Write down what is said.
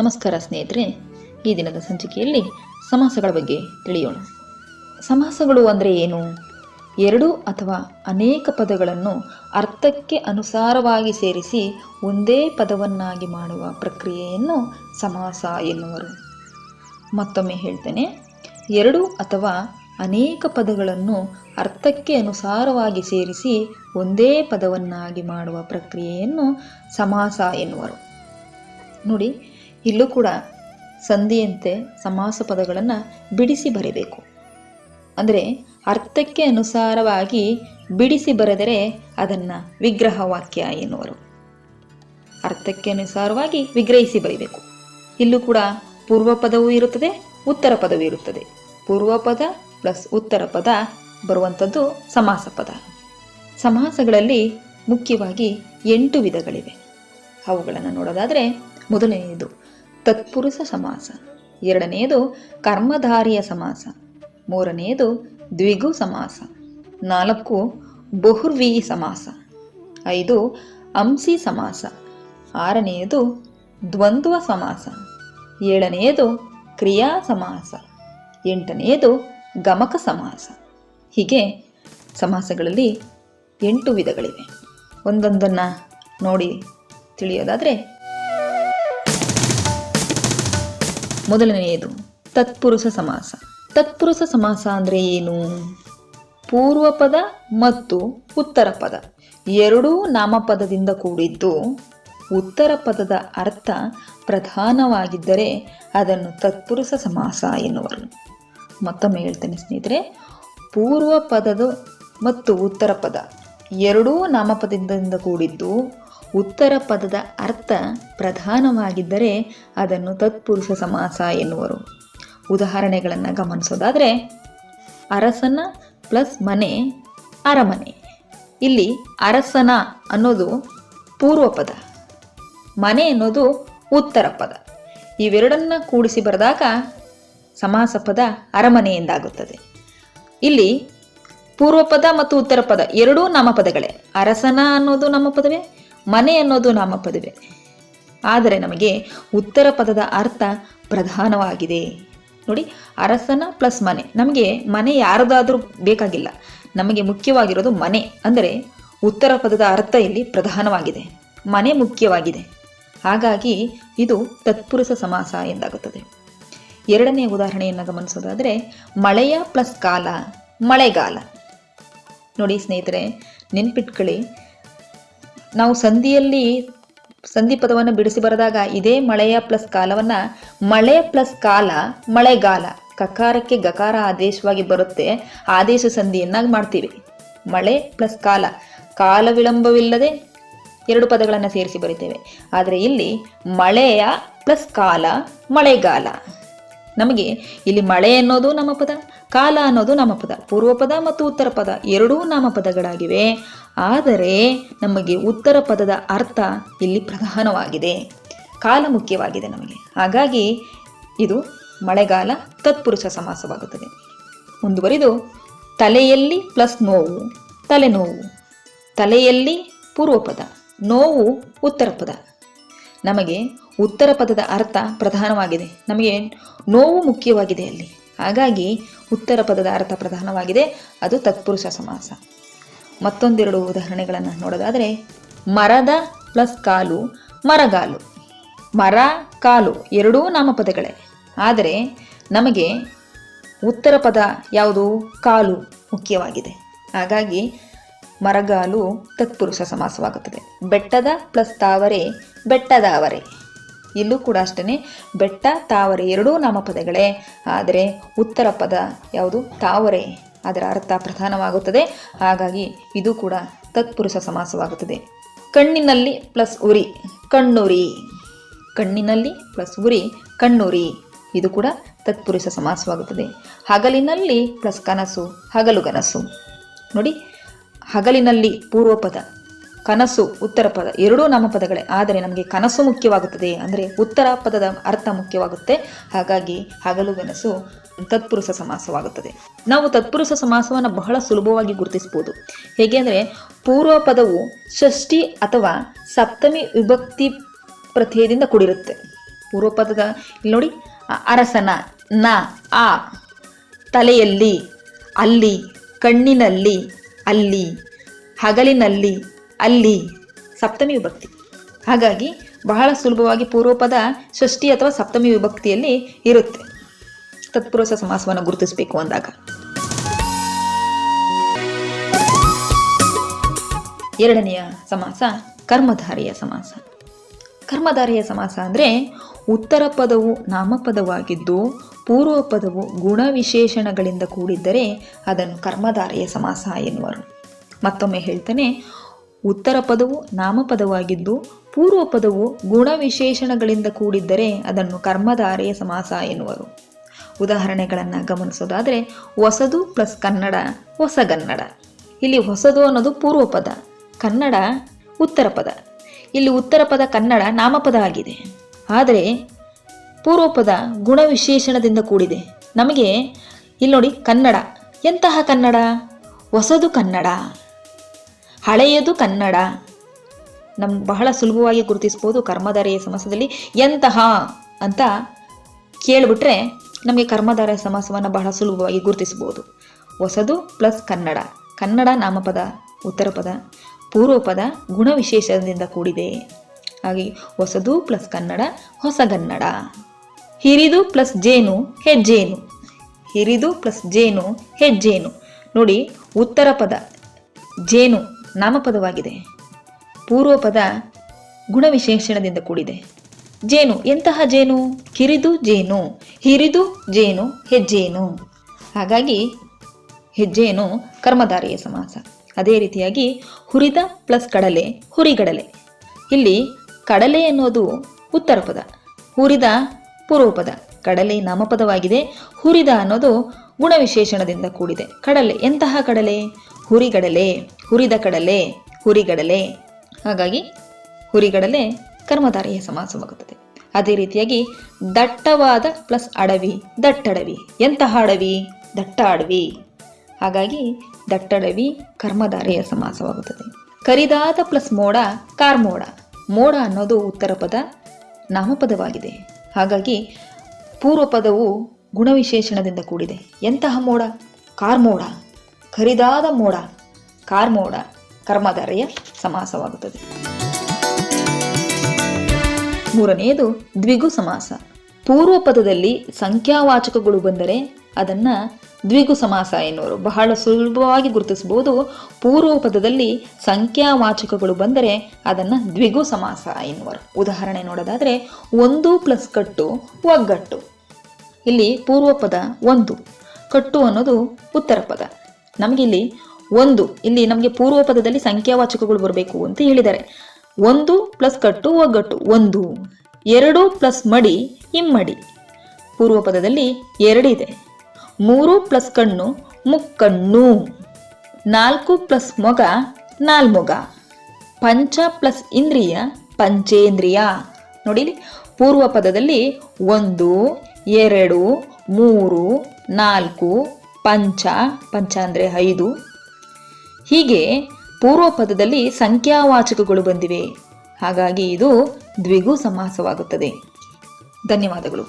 ನಮಸ್ಕಾರ ಸ್ನೇಹಿತರೆ, ಈ ದಿನದ ಸಂಚಿಕೆಯಲ್ಲಿ ಸಮಾಸಗಳ ಬಗ್ಗೆ ತಿಳಿಯೋಣ. ಸಮಾಸಗಳು ಅಂದರೆ ಏನು? ಎರಡು ಅಥವಾ ಅನೇಕ ಪದಗಳನ್ನು ಅರ್ಥಕ್ಕೆ ಅನುಸಾರವಾಗಿ ಸೇರಿಸಿ ಒಂದೇ ಪದವನ್ನಾಗಿ ಮಾಡುವ ಪ್ರಕ್ರಿಯೆಯನ್ನು ಸಮಾಸ ಎನ್ನುವರು. ಮತ್ತೊಮ್ಮೆ ಹೇಳ್ತೇನೆ, ಎರಡು ಅಥವಾ ಅನೇಕ ಪದಗಳನ್ನು ಅರ್ಥಕ್ಕೆ ಅನುಸಾರವಾಗಿ ಸೇರಿಸಿ ಒಂದೇ ಪದವನ್ನಾಗಿ ಮಾಡುವ ಪ್ರಕ್ರಿಯೆಯನ್ನು ಸಮಾಸ ಎನ್ನುವರು. ನೋಡಿ ಇಲ್ಲೂ ಕೂಡ ಸಂಧಿಯಂತೆ ಸಮಾಸ ಪದಗಳನ್ನು ಬಿಡಿಸಿ ಬರೀಬೇಕು. ಅಂದರೆ ಅರ್ಥಕ್ಕೆ ಅನುಸಾರವಾಗಿ ಬಿಡಿಸಿ ಬರೆದರೆ ಅದನ್ನು ವಿಗ್ರಹ ವಾಕ್ಯ ಎನ್ನುವರು. ಅರ್ಥಕ್ಕೆ ಅನುಸಾರವಾಗಿ ವಿಗ್ರಹಿಸಿ ಬರೀಬೇಕು. ಇಲ್ಲೂ ಕೂಡ ಪೂರ್ವ ಪದವೂ ಇರುತ್ತದೆ ಉತ್ತರ ಪದವೂ ಇರುತ್ತದೆ. ಪೂರ್ವ ಪದ ಪ್ಲಸ್ ಉತ್ತರ ಪದ ಬರುವಂಥದ್ದು ಸಮಾಸ ಪದ ಸಮಾಸಗಳಲ್ಲಿ ಮುಖ್ಯವಾಗಿ ಎಂಟು ವಿಧಗಳಿವೆ. ಅವುಗಳನ್ನು ನೋಡೋದಾದರೆ ಮೊದಲನೆಯದು ತತ್ಪುರುಷ ಸಮಾಸ. ಎರಡನೆಯದು ಕರ್ಮಧಾರಿಯ ಸಮಾಸ. ಮೂರನೆಯದು ದ್ವಿಗು ಸಮಾಸ. ನಾಲ್ಕು ಬಹುರ್ವಿ ಸಮಾಸ. ಐದು ಅಂಸಿ ಸಮಾಸ. ಆರನೆಯದು ದ್ವಂದ್ವ ಸಮಾಸ. ಏಳನೆಯದು ಕ್ರಿಯಾ ಸಮಾಸ. ಎಂಟನೆಯದು ಗಮಕ ಸಮಾಸ. ಹೀಗೆ ಸಮಾಸಗಳಲ್ಲಿ ಎಂಟು ವಿಧಗಳಿವೆ. ಒಂದೊಂದನ್ನು ನೋಡಿ ತಿಳಿಯೋದಾದರೆ ಮೊದಲನೆಯದು ತತ್ಪುರುಷ ಸಮಾಸ. ತತ್ಪುರುಷ ಸಮಾಸ ಅಂದರೆ ಏನು? ಪೂರ್ವ ಪದ ಮತ್ತು ಉತ್ತರ ಪದ. ಎರಡೂ ನಾಮಪದದಿಂದ ಕೂಡಿದ್ದು. ಉತ್ತರ ಪದದ ಅರ್ಥ ಪ್ರಧಾನವಾಗಿದ್ದರೆ ಅದನ್ನು ತತ್ಪುರುಷ ಸಮಾಸ ಎನ್ನುವರು. ಮತ್ತೊಮ್ಮೆ ಹೇಳ್ತೇನೆ ಸ್ನೇಹಿತರೆ, ಪೂರ್ವ ಪದದ ಮತ್ತು ಉತ್ತರ ಪದ ಎರಡೂ ನಾಮಪದದಿಂದ ಕೂಡಿದ್ದು. ಉತ್ತರ ಪದದ ಅರ್ಥ ಪ್ರಧಾನವಾಗಿದ್ದರೆ ಅದನ್ನು ತತ್ಪುರುಷ ಸಮಾಸ ಎನ್ನುವರು. ಉದಾಹರಣೆಗಳನ್ನು ಗಮನಿಸೋದಾದರೆ, ಅರಸನ ಪ್ಲಸ್ ಮನೆ, ಅರಮನೆ. ಇಲ್ಲಿ ಅರಸನ ಅನ್ನೋದು ಪೂರ್ವ ಪದ, ಮನೆ ಅನ್ನೋದು ಉತ್ತರ ಪದ. ಇವೆರಡನ್ನ ಕೂಡಿಸಿ ಬರೆದಾಗ ಸಮಾಸ ಪದ ಅರಮನೆ ಎಂದಾಗುತ್ತದೆ. ಇಲ್ಲಿ ಪೂರ್ವ ಪದ ಮತ್ತು ಉತ್ತರ ಪದ ಎರಡೂ ನಾಮಪದಗಳೇ. ಅರಸನ ಅನ್ನೋದು ನಾಮಪದವೇ ಮನೆ ಅನ್ನೋದು ನಾಮಪದವೇ ಆದರೆ ನಮಗೆ ಉತ್ತರ ಪದದ ಅರ್ಥ ಪ್ರಧಾನವಾಗಿದೆ. ನೋಡಿ, ಅರಸನ ಪ್ಲಸ್ ಮನೆ. ನಮಗೆ ಮನೆ ಯಾರದಾದರೂ ಬೇಕಾಗಿಲ್ಲ. ನಮಗೆ ಮುಖ್ಯವಾಗಿರೋದು ಮನೆ. ಅಂದರೆ ಉತ್ತರ ಪದದ ಅರ್ಥ ಇಲ್ಲಿ ಪ್ರಧಾನವಾಗಿದೆ. ಮನೆ ಮುಖ್ಯವಾಗಿದೆ. ಹಾಗಾಗಿ ಇದು ತತ್ಪುರುಷ ಸಮಾಸ ಎಂದಾಗುತ್ತದೆ. ಎರಡನೇ ಉದಾಹರಣೆಯನ್ನು ಗಮನಿಸೋದಾದರೆ, ಮಳೆಯ ಪ್ಲಸ್ ಕಾಲ, ಮಳೆಗಾಲ. ನೋಡಿ ಸ್ನೇಹಿತರೆ, ನೆನ್ಪಿಟ್ಕೊಳ್ಳಿ. ನಾವು ಸಂಧಿಯಲ್ಲಿ ಸಂಧಿ ಪದವನ್ನು ಬಿಡಿಸಿ ಬರೆದಾಗ ಇದೇ ಮಳೆಯ ಪ್ಲಸ್ ಕಾಲವನ್ನು ಮಳೆ ಪ್ಲಸ್ ಕಾಲ, ಮಳೆಗಾಲ, ಕಕಾರಕ್ಕೆ ಗಕಾರ ಆದೇಶವಾಗಿ ಬರುತ್ತೆ. ಆದೇಶ ಸಂಧಿಯನ್ನಾಗಿ ಮಾಡ್ತೀವಿ. ಮಳೆ ಪ್ಲಸ್ ಕಾಲ ಕಾಲ ವಿಳಂಬವಿಲ್ಲದೆ ಎರಡು ಪದಗಳನ್ನು ಸೇರಿಸಿ ಬರಿತೇವೆ. ಆದರೆ ಇಲ್ಲಿ ಮಳೆಯ ಪ್ಲಸ್ ಕಾಲ, ಮಳೆಗಾಲ. ನಮಗೆ ಇಲ್ಲಿ ಮಳೆ ಅನ್ನೋದು ನಮ್ಮ ಪದ, ಕಾಲ ಅನ್ನೋದು ನಾಮಪದ ಪೂರ್ವ ಪದ ಮತ್ತು ಉತ್ತರ ಪದ ಎರಡೂ ನಾಮಪದಗಳಾಗಿವೆ ಆದರೆ ನಮಗೆ ಉತ್ತರ ಪದದ ಅರ್ಥ ಇಲ್ಲಿ ಪ್ರಧಾನವಾಗಿದೆ. ಕಾಲ ಮುಖ್ಯವಾಗಿದೆ ನಮಗೆ. ಹಾಗಾಗಿ ಇದು ಮಳೆಗಾಲ ತತ್ಪುರುಷ ಸಮಾಸವಾಗುತ್ತದೆ. ಮುಂದುವರಿದು, ತಲೆಯಲ್ಲಿ ಪ್ಲಸ್ ನೋವು, ತಲೆನೋವು. ತಲೆಯಲ್ಲಿ ಪೂರ್ವ ಪದ, ನೋವು ಉತ್ತರ ಪದ. ನಮಗೆ ಉತ್ತರ ಪದದ ಅರ್ಥ ಪ್ರಧಾನವಾಗಿದೆ. ನಮಗೆ ನೋವು ಮುಖ್ಯವಾಗಿದೆ ಅಲ್ಲಿ. ಹಾಗಾಗಿ ಉತ್ತರ ಪದದ ಅರ್ಥ ಪ್ರಧಾನವಾಗಿದೆ. ಅದು ತತ್ಪುರುಷ ಸಮಾಸ. ಮತ್ತೊಂದೆರಡು ಉದಾಹರಣೆಗಳನ್ನು ನೋಡೋದಾದರೆ, ಮರದ ಪ್ಲಸ್ ಕಾಲು, ಮರಗಾಲು. ಮರ, ಕಾಲು ಎರಡೂ ನಾಮಪದಗಳೇ. ಆದರೆ ನಮಗೆ ಉತ್ತರ ಪದ ಯಾವುದು? ಕಾಲು ಮುಖ್ಯವಾಗಿದೆ. ಹಾಗಾಗಿ ಮರಗಾಲು ತತ್ಪುರುಷ ಸಮಾಸವಾಗುತ್ತದೆ. ಬೆಟ್ಟದ ಪ್ಲಸ್ ತಾವರೆ ಬೆಟ್ಟದ ಅವರೆ ಇಲ್ಲೂ ಕೂಡ ಅಷ್ಟೇ ಬೆಟ್ಟ, ತಾವರೆ ಎರಡೂ ನಾಮಪದಗಳೇ. ಆದರೆ ಉತ್ತರ ಪದ ಯಾವುದು? ತಾವರೆ. ಅದರ ಅರ್ಥ ಪ್ರಧಾನವಾಗುತ್ತದೆ. ಹಾಗಾಗಿ ಇದು ಕೂಡ ತತ್ಪುರುಷ ಸಮಾಸವಾಗುತ್ತದೆ. ಕಣ್ಣಿನಲ್ಲಿ ಪ್ಲಸ್ ಉರಿ, ಕಣ್ಣುರಿ. ಕಣ್ಣಿನಲ್ಲಿ ಪ್ಲಸ್ ಉರಿ, ಕಣ್ಣುರಿ. ಇದು ಕೂಡ ತತ್ಪುರುಷ ಸಮಾಸವಾಗುತ್ತದೆ. ಹಗಲಿನಲ್ಲಿ ಪ್ಲಸ್ ಕನಸು, ಹಗಲು ಕನಸು ನೋಡಿ, ಹಗಲಿನಲ್ಲಿ ಪೂರ್ವ ಪದ ಕನಸು ಉತ್ತರ ಪದ. ಎರಡೂ ನಾಮಪದಗಳೇ ಆದರೆ ನಮಗೆ ಕನಸು ಮುಖ್ಯವಾಗುತ್ತದೆ ಅಂದರೆ ಉತ್ತರ ಪದದ ಅರ್ಥ ಮುಖ್ಯವಾಗುತ್ತೆ. ಹಾಗಾಗಿ ಹಗಲು ಕನಸು ತತ್ಪುರುಷ ಸಮಾಸವಾಗುತ್ತದೆ. ನಾವು ತತ್ಪುರುಷ ಸಮಾಸವನ್ನು ಬಹಳ ಸುಲಭವಾಗಿ ಗುರುತಿಸಬಹುದು. ಹೇಗೆ ಅಂದರೆ ಪೂರ್ವ ಪದವು ಷಷ್ಠಿ ಅಥವಾ ಸಪ್ತಮಿ ವಿಭಕ್ತಿ ಪ್ರತ್ಯಯದಿಂದ ಕೂಡಿರುತ್ತೆ. ಪೂರ್ವ ಪದದ ಇಲ್ಲಿ ನೋಡಿ ಅರಸನ, ನ, ಆ, ತಲೆಯಲ್ಲಿ, ಅಲ್ಲಿ, ಕಣ್ಣಿನಲ್ಲಿ, ಅಲ್ಲಿ, ಹಗಲಿನಲ್ಲಿ ಅಲ್ಲಿ ಸಪ್ತಮಿ ವಿಭಕ್ತಿ. ಹಾಗಾಗಿ ಬಹಳ ಸುಲಭವಾಗಿ ಪೂರ್ವಪದ ಷಷ್ಠಿ ಅಥವಾ ಸಪ್ತಮಿ ವಿಭಕ್ತಿಯಲ್ಲಿ ಇರುತ್ತೆ. ತತ್ಪುರುಷ ಸಮಾಸವನ್ನು ಗುರುತಿಸಬೇಕು ಅಂದಾಗ. ಎರಡನೆಯ ಸಮಾಸ ಕರ್ಮಧಾರಿಯ ಸಮಾಸ. ಕರ್ಮಧಾರಿಯ ಸಮಾಸ ಅಂದರೆ ಉತ್ತರ ಪದವು ನಾಮಪದವಾಗಿದ್ದು ಪೂರ್ವ ಪದವು ಗುಣವಿಶೇಷಣಗಳಿಂದ ಕೂಡಿದ್ದರೆ ಅದನ್ನು ಕರ್ಮಧಾರಿಯ ಸಮಾಸ ಎನ್ನುವರು. ಮತ್ತೊಮ್ಮೆ ಹೇಳ್ತೇನೆ ಉತ್ತರ ಪದವು ನಾಮಪದವಾಗಿದ್ದು, ಪೂರ್ವ ಪದವು ಗುಣವಿಶೇಷಣಗಳಿಂದ ಕೂಡಿದ್ದರೆ ಅದನ್ನು ಕರ್ಮಧಾರೆಯ ಸಮಾಸ ಎನ್ನುವರು. ಉದಾಹರಣೆಗಳನ್ನು ಗಮನಿಸೋದಾದರೆ, ಹೊಸದು ಪ್ಲಸ್ ಕನ್ನಡ ಹೊಸಗನ್ನಡ ಇಲ್ಲಿ ಹೊಸದು ಅನ್ನೋದು ಪೂರ್ವ ಪದ, ಕನ್ನಡ ಉತ್ತರ ಪದ. ಇಲ್ಲಿ ಉತ್ತರ ಪದ ಕನ್ನಡ ನಾಮಪದ ಆಗಿದೆ. ಆದರೆ, ಪೂರ್ವ ಪದ ಗುಣವಿಶೇಷಣದಿಂದ ಕೂಡಿದೆ. ನಮಗೆ, ಇಲ್ಲಿ ನೋಡಿ ಕನ್ನಡ. ಎಂತಹ ಕನ್ನಡ? ಹೊಸದು ಕನ್ನಡ. ಹಳೆಯದು ಕನ್ನಡ. ನಮ್ ಬಹಳ ಸುಲಭವಾಗಿ ಗುರುತಿಸ್ಬೋದು ಕರ್ಮಧಾರೆಯ ಸಮಾಸದಲ್ಲಿ. ಎಂತಹ ಅಂತ ಕೇಳಿಬಿಟ್ರೆ ನಮಗೆ ಕರ್ಮಧಾರ ಸಮಾಸವನ್ನು ಬಹಳ ಸುಲಭವಾಗಿ ಗುರುತಿಸ್ಬೋದು. ಹೊಸದು ಪ್ಲಸ್ ಕನ್ನಡ. ಕನ್ನಡ ನಾಮಪದ, ಉತ್ತರ ಪದ ಪೂರ್ವ ಪದ ಗುಣವಿಶೇಷದಿಂದ ಕೂಡಿದೆ. ಹಾಗೆ ಹೊಸದು ಪ್ಲಸ್ ಕನ್ನಡ ಹೊಸಗನ್ನಡ ಹಿರಿದು ಪ್ಲಸ್ ಜೇನು ಹೆಜ್ಜೇನು ಹಿರಿದು ಪ್ಲಸ್ ಜೇನು ಹೆಜ್ಜೇನು ನೋಡಿ ಉತ್ತರ ಪದ, ಜೇನು. ನಾಮಪದವಾಗಿದೆ. ಪೂರ್ವಪದ ಗುಣವಿಶೇಷಣದಿಂದ ಕೂಡಿದೆ. ಜೇನು, ಎಂತಹ ಜೇನು? ಕಿರಿದು ಜೇನು. ಹಿರಿದು ಜೇನು, ಹೆಜ್ಜೇನು. ಹಾಗಾಗಿ ಹೆಜ್ಜೇನು ಕರ್ಮಧಾರಿಯ ಸಮಾಸ. ಅದೇ ರೀತಿಯಾಗಿ ಹುರಿದ ಪ್ಲಸ್ ಕಡಲೆ, ಹುರಿಗಡಲೆ. ಇಲ್ಲಿ ಕಡಲೆ ಎನ್ನುವುದು ಉತ್ತರ ಪದ. ಹುರಿದ ಪೂರ್ವಪದ. ಕಡಲೆ ನಾಮಪದವಾಗಿದೆ. ಹುರಿದ ಅನ್ನೋದು ಗುಣವಿಶೇಷಣದಿಂದ ಕೂಡಿದೆ. ಕಡಲೆ, ಎಂತಹ ಕಡಲೆ? ಹುರಿಗಡಲೆ. ಹುರಿದ ಕಡಲೆ, ಹುರಿಗಡಲೆ, ಹಾಗಾಗಿ ಹುರಿಗಡಲೆ ಕರ್ಮಧಾರೆಯ ಸಮಾಸವಾಗುತ್ತದೆ. ಅದೇ ರೀತಿಯಾಗಿ ದಟ್ಟವಾದ ಪ್ಲಸ್ ಅಡವಿ, ದಟ್ಟಡವಿ, ಎಂತಹ ಅಡವಿ? ದಟ್ಟ ಅಡವಿ. ಹಾಗಾಗಿ ದಟ್ಟಡವಿ ಕರ್ಮಧಾರೆಯ ಸಮಾಸವಾಗುತ್ತದೆ. ಕರಿದಾದ ಪ್ಲಸ್ ಮೋಡ ಕಾರ್ಮೋಡ. ಮೋಡ ಅನ್ನೋದು ಉತ್ತರ ಪದ, ನಾಮಪದವಾಗಿದೆ. ಹಾಗಾಗಿ ಪೂರ್ವ ಪದವು ಗುಣವಿಶೇಷಣದಿಂದ ಕೂಡಿದೆ. ಎಂತಹ ಮೋಡ? ಕಾರ್ಮೋಡ. ಕರಿದಾದ ಮೋಡ. ಕಾರ್ಮೋಡ, ಕರ್ಮಧಾರೆಯ ಸಮಾಸವಾಗುತ್ತದೆ. ಮೂರನೆಯದು ದ್ವಿಗು ಸಮಾಸ. ಪೂರ್ವ ಪದದಲ್ಲಿ ಸಂಖ್ಯಾವಾಚಕಗಳು ಬಂದರೆ ಅದನ್ನ ದ್ವಿಗು ಸಮಾಸ ಎನ್ನುವರು. ಬಹಳ ಸುಲಭವಾಗಿ ಗುರುತಿಸಬಹುದು. ಪೂರ್ವ ಪದದಲ್ಲಿ ಸಂಖ್ಯಾವಾಚಕಗಳು ಬಂದರೆ ಅದನ್ನು ದ್ವಿಗು ಸಮಾಸ ಎನ್ನುವರು. ಉದಾಹರಣೆ ನೋಡೋದಾದರೆ ಒಂದು ಪ್ಲಸ್ ಕಟ್ಟು ಒಗ್ಗಟ್ಟು. ಇಲ್ಲಿ ಪೂರ್ವ ಪದ ಒಂದು. ಕಟ್ಟು ಅನ್ನೋದು ಉತ್ತರ ಪದ ನಮಗಿಲ್ಲಿ ಒಂದು. ಇಲ್ಲಿ ನಮಗೆ ಪೂರ್ವ ಪದದಲ್ಲಿ ಸಂಖ್ಯಾವಾಚಕಗಳು ಬರಬೇಕು ಅಂತ ಹೇಳಿದ್ದಾರೆ. ಒಂದು ಪ್ಲಸ್ ಕಟ್ಟು ಒಗ್ಗಟ್ಟು. ಒಂದು. ಎರಡು ಪ್ಲಸ್ ಮಡಿ ಇಮ್ಮಡಿ ಪೂರ್ವ ಪದದಲ್ಲಿ ಎರಡಿದೆ ಮೂರು ಪ್ಲಸ್ ಕಣ್ಣು ಮುಕ್ಕಣ್ಣು. ನಾಲ್ಕು ಪ್ಲಸ್ ಮೊಗ ನಾಲ್ಮೊಗ. ಪಂಚ ಪ್ಲಸ್ ಇಂದ್ರಿಯ ಪಂಚೇಂದ್ರಿಯ. ನೋಡಿ ಪೂರ್ವ ಪದದಲ್ಲಿ ಒಂದು, ಎರಡು, ಮೂರು, ನಾಲ್ಕು, ಪಂಚ. ಪಂಚ ಅಂದರೆ ಐದು ಹೀಗೆ ಪೂರ್ವ ಪದದಲ್ಲಿ ಸಂಖ್ಯಾವಾಚಕಗಳು ಬಂದಿವೆ. ಹಾಗಾಗಿ ಇದು ದ್ವಿಗು ಸಮಾಸವಾಗುತ್ತದೆ ಧನ್ಯವಾದಗಳು.